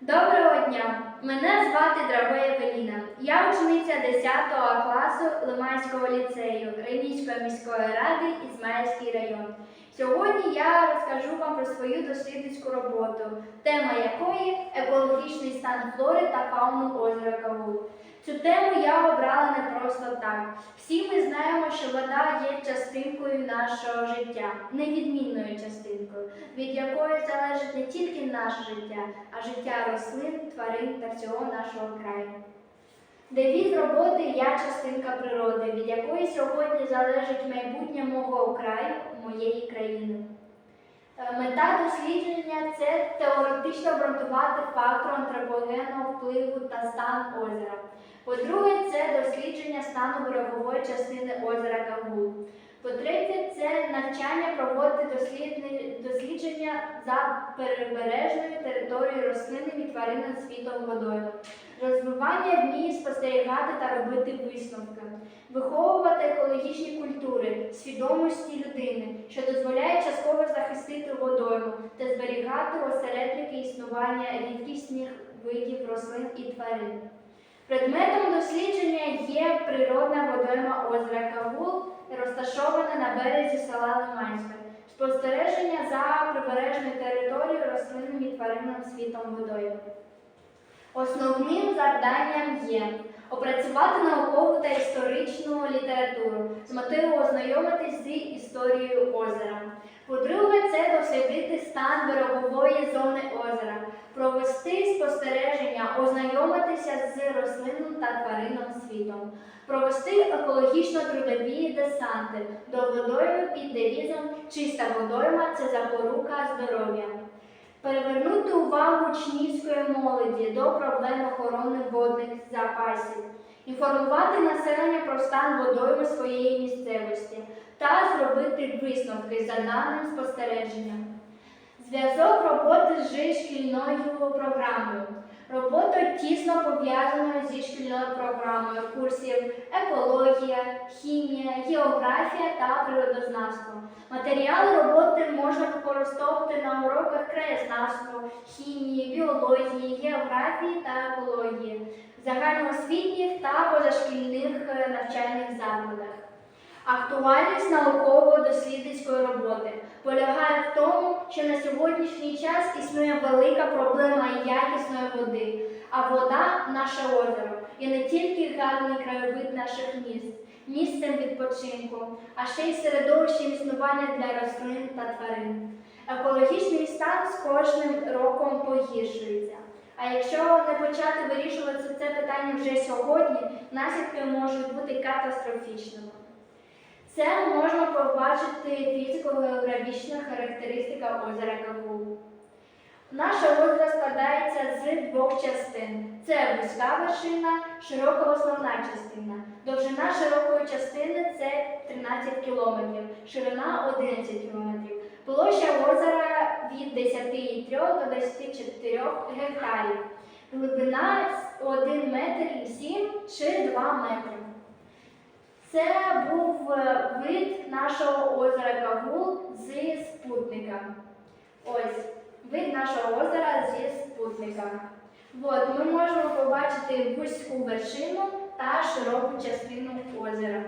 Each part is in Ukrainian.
Доброго дня! Мене звати Драгоя Веліна. Я учениця 10 класу Лиманського ліцею Рейнівської міської ради Ізмаїльський район. Сьогодні я розкажу вам про свою дослідницьку роботу, тема якої екологічний стан флори та фауни озера Кагул. Цю тему я обрала не просто так. Всі ми знаємо, що вода є частинкою нашого життя, невідмінною частинкою, від якої залежить не тільки наше життя, а життя рослин, тварин та всього нашого краю. Девіз роботи Я частинка природи, від якої сьогодні залежить майбутнє мого краю, моєї країни. Е, Мета дослідження це теоретично обґрунтувати фактор антропогенного впливу та стан озера. По-друге, це дослідження стану берегової частини озера Кагул. Навчання проводити дослідження за перебережною територією рослинним і тваринним світом водою. Розвивання вміє спостерігати та робити висновки, виховувати екологічні культури, свідомості людини, що дозволяє частково захистити водойму та зберігати осередники існування рідкісних видів рослин і тварин. Предметом дослідження є природна водойма озера Кагул, розташована на березі села Лиманське. Спостереження за прибережною територією рослинним і тваринним світом водойми. Основним завданням є опрацювати наукову та історичну літературу з метою ознайомитись з історією озера. По-друге, це дослідити стан берегової зони озера, провести ознайомитися з рослинним та тваринним світом, провести екологічно-трудові десанти до водойми під девізом Чиста водойма це запорука здоров'я. Перевернути увагу учнівської молоді до проблем охорони водних запасів, інформувати населення про стан водойми своєї місцевості та зробити висновки за даним спостереженням. Зв'язок роботи з шкільною програмою. Робота тісно пов'язана зі шкільною програмою курсів екологія, хімія, географія та природознавство. Матеріали роботи можна використовувати на уроках краєзнавства, хімії, біології, географії та екології, загальноосвітніх та позашкільних е, навчальних закладах. Актуальність науково-дослідницької роботи полягає в тому, що на сьогоднішній час існує велика проблема якісної води, а вода наше озеро є не тільки гарний краєвид наших міст, місцем відпочинку, а ще й середовищем існування для рослин та тварин. Екологічний стан з кожним роком погіршується. А якщо не почати вирішувати це питання вже сьогодні, наслідки можуть бути катастрофічними. Це можна побачити фізико-географічна характеристика озера Кагул. Наше озеро складається з двох частин: це вузька вершина, широка основна частина. Довжина широкої частини це 13 км, ширина 11 км. Площа озера від 10,3 до 24 гектарів. Глибина 1 метр 7 чи 2 метри. Це був е, вид нашого озера Кагул зі спутника. Ось вид нашого озера зі спутника. От, ми можемо побачити вузьку вершину та широку частину озера.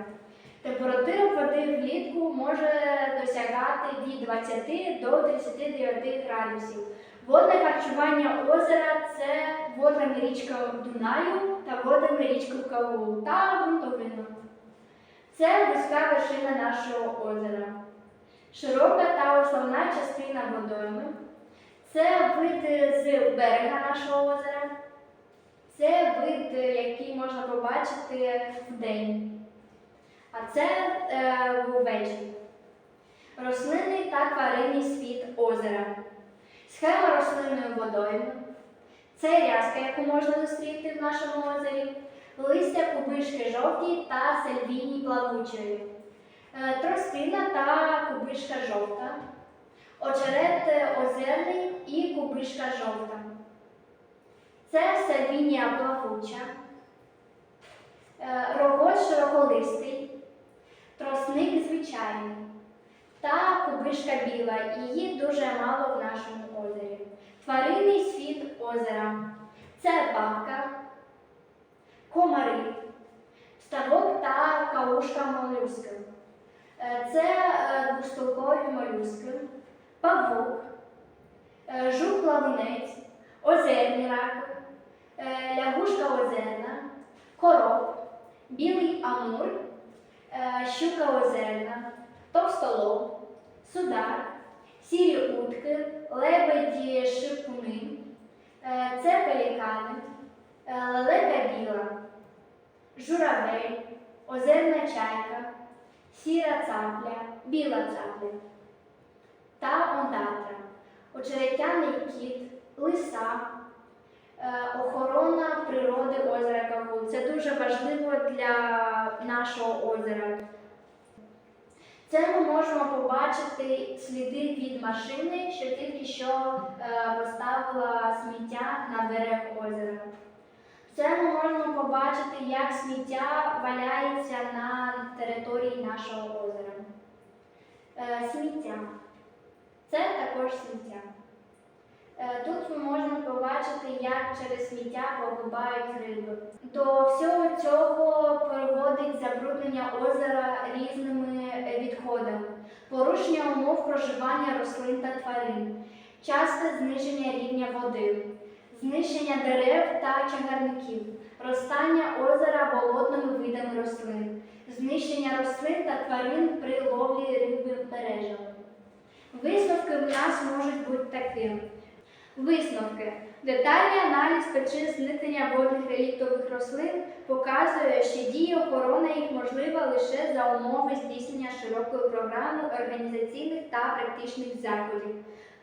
Температура води влітку може досягати від 20 до 39 градусів. Водне харчування озера це водна річка Дунаю та водна річка Кагул та ґрунтовина. Це вузька вершина нашого озера. Широка та основна частина водойми. Це вид з берега нашого озера. Це вид, який можна побачити вдень. А це е, ввечері. Рослинний та тваринний світ озера. Схема рослинної водойми. Це рязка, яку можна зустріти в нашому озері листя кубишки жовті та сальвіні плавучої, Е, тростина та кубишка жовта, очерет озерний і кубишка жовта. Це сальвінія плавуча, Е, рогоз широколистий, тросник звичайний та кубишка біла. Її дуже мало в нашому озері. Тваринний світ озера. Це бабка, комари, ставок та каушка молюски. Е, Це е, двостолкові молюски, павук, е, жук-плавунець, озерні раки, лягушка озерна, короб, білий амур, щука озерна, товстолоб, судак, сірі утки, лебеді шипуни, це пелікани, лелека біла, журавель, озерна чайка, сіра цапля, біла цапля та ондатра, очеретяний кіт, лиса, е, охорона природи озера Кагул. Це дуже важливо для нашого озера. Це ми можемо побачити сліди від машини, що тільки що е, поставила сміття на берег озера. Це можемо побачити, як сміття валяється на території нашого озера. Е, сміття. Це також сміття. Е, Тут можемо побачити, як через сміття погибають риби. До всього цього приводить забруднення озера різними відходами, порушення умов проживання рослин та тварин, часте зниження рівня води, знищення дерев та чагарників, розтання озера болотними видами рослин, знищення рослин та тварин при ловлі риби мережами. Висновки в нас можуть бути такими. Висновки. Детальний аналіз причин зникнення водних реліктових рослин показує, що дія охорони їх можлива лише за умови здійснення широкої програми організаційних та практичних заходів.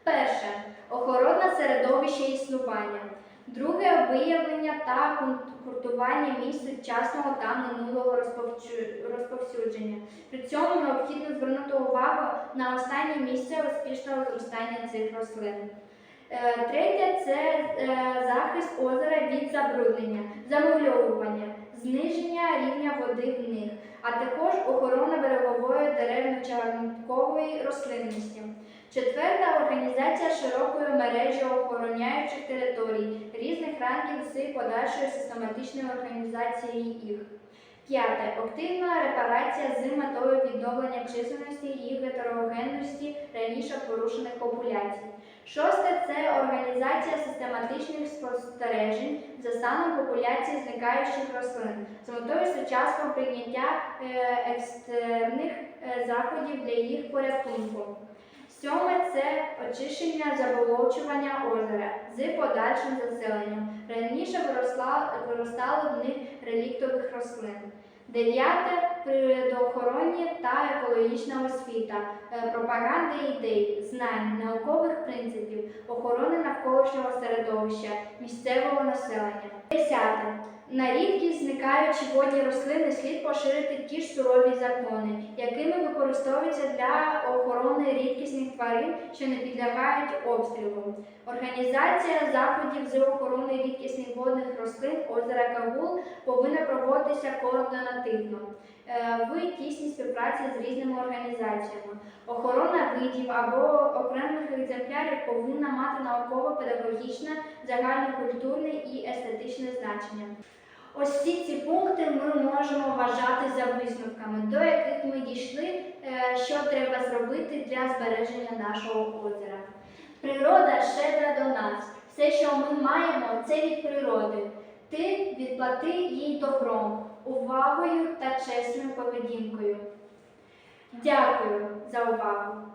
Перше охорона середовища існування. Друге виявлення та куртування місць сучасного та минулого розповсюдження. При цьому необхідно звернути увагу на останнє місце успішного зростання цих рослин. Е, Третє це е, захист озера від забруднення, замульовування, зниження рівня води в них, а також охорона берегової деревно-чагарникової рослинності. Четверта організація широкої мережі охороняючих територій різних рангів з подальшою систематичною організацією їх. П'яте активна репарація з метою відновлення чисельності і гетерогенності раніше порушених популяцій. Шосте це організація систематичних спостережень за станом популяції зникаючих рослин з метою сучасного прийняття е, екстерних е, заходів для їх порятунку. Сьоме це очищення заболочування озера з подальшим заселенням. Раніше виросла, виростали в них реліктових рослин. Дев'яте природоохоронні та екологічна освіта, е, пропаганда ідей, знань, наукових принципів, охорони навколишнього середовища, місцевого населення. Десяте. На рідкість зникаючі водні рослини слід поширити ті ж сурові закони, якими використовуються для охорони рідкісних тварин, що не підлягають обстрілу. Організація заходів з охорони рідкісних водних рослин озера Кагул повинна проводитися координативно е, в тісній співпраці з різними організаціями. Охорона видів або окремих екземплярів повинна мати науково-педагогічне, загальнокультурне і естетичне значення. Ось всі ці пункти ми можемо вважати за висновками, до яких ми дійшли, е, що треба зробити для збереження нашого озера. Природа щедра до нас. Все, що ми маємо, це від природи. Ти відплати їй добром, увагою та чесною поведінкою. Дякую за увагу!